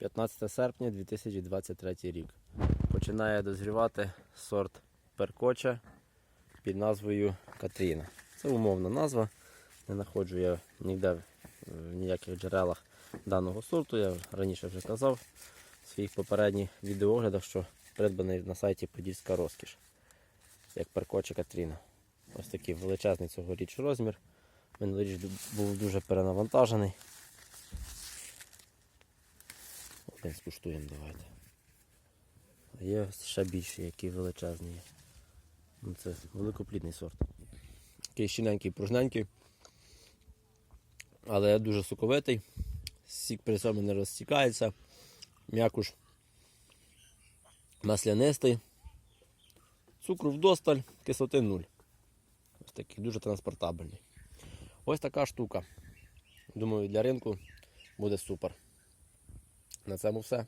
15 серпня 2023 рік. Починає дозрівати сорт перкоча під назвою Катріна. Це умовна назва. Не знаходжу я ніде в ніяких джерелах даного сорту. Я раніше вже казав в своїх попередніх відеоглядах, що придбаний на сайті Подільська розкіш, як перкоча Катріна. Ось такий величезний цьогоріч розмір. Минулоріч був дуже перенавантажений. Один скуштуємо, давайте. Є ще більший, який величезний. Ну, це великоплідний сорт. Такий щіненький, пружненький, але дуже соковитий. Сік при цьому не розтікається. М'якуш маслянистий. Цукру вдосталь, кислоти нуль. Ось такий дуже транспортабельний. Ось така штука. Думаю, для ринку буде супер. На цьому все.